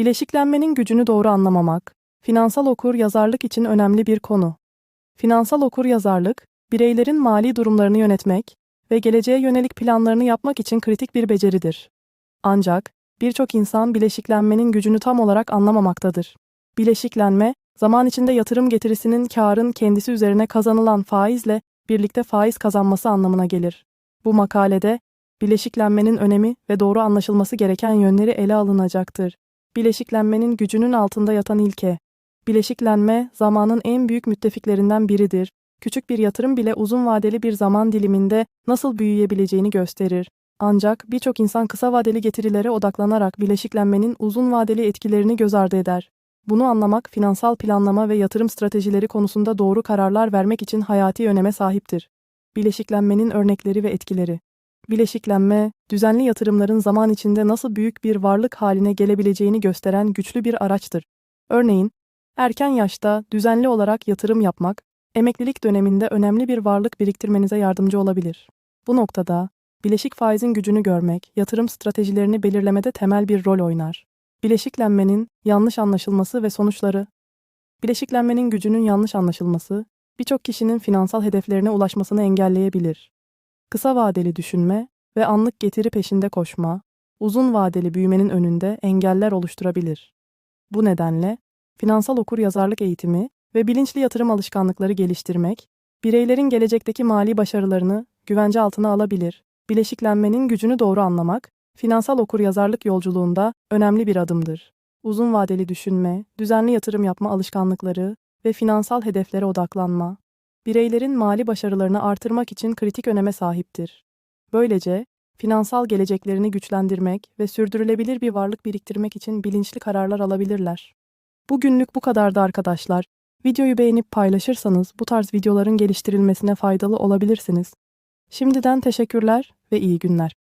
Bileşiklenmenin gücünü doğru anlamamak, finansal okur yazarlık için önemli bir konu. Finansal okur yazarlık, bireylerin mali durumlarını yönetmek ve geleceğe yönelik planlarını yapmak için kritik bir beceridir. Ancak birçok insan bileşiklenmenin gücünü tam olarak anlamamaktadır. Bileşiklenme, zaman içinde yatırım getirisinin karın kendisi üzerine kazanılan faizle birlikte faiz kazanması anlamına gelir. Bu makalede bileşiklenmenin önemi ve doğru anlaşılması gereken yönleri ele alınacaktır. Bileşiklenmenin gücünün altında yatan ilke. Bileşiklenme, zamanın en büyük müttefiklerinden biridir. Küçük bir yatırım bile uzun vadeli bir zaman diliminde nasıl büyüyebileceğini gösterir. Ancak birçok insan kısa vadeli getirilere odaklanarak bileşiklenmenin uzun vadeli etkilerini göz ardı eder. Bunu anlamak finansal planlama ve yatırım stratejileri konusunda doğru kararlar vermek için hayati öneme sahiptir. Bileşiklenmenin örnekleri ve etkileri. Bileşiklenme, düzenli yatırımların zaman içinde nasıl büyük bir varlık haline gelebileceğini gösteren güçlü bir araçtır. Örneğin, erken yaşta düzenli olarak yatırım yapmak, emeklilik döneminde önemli bir varlık biriktirmenize yardımcı olabilir. Bu noktada, bileşik faizin gücünü görmek, yatırım stratejilerini belirlemede temel bir rol oynar. Bileşiklenmenin yanlış anlaşılması ve sonuçları. Bileşiklenmenin gücünün yanlış anlaşılması, birçok kişinin finansal hedeflerine ulaşmasını engelleyebilir. Kısa vadeli düşünme ve anlık getiri peşinde koşma, uzun vadeli büyümenin önünde engeller oluşturabilir. Bu nedenle finansal okuryazarlık eğitimi ve bilinçli yatırım alışkanlıkları geliştirmek, bireylerin gelecekteki mali başarılarını güvence altına alabilir. Bileşiklenmenin gücünü doğru anlamak, finansal okuryazarlık yolculuğunda önemli bir adımdır. Uzun vadeli düşünme, düzenli yatırım yapma alışkanlıkları ve finansal hedeflere odaklanma, bireylerin mali başarılarını artırmak için kritik öneme sahiptir. Böylece, finansal geleceklerini güçlendirmek ve sürdürülebilir bir varlık biriktirmek için bilinçli kararlar alabilirler. Bugünlük bu kadardı arkadaşlar. Videoyu beğenip paylaşırsanız bu tarz videoların geliştirilmesine faydalı olabilirsiniz. Şimdiden teşekkürler ve iyi günler.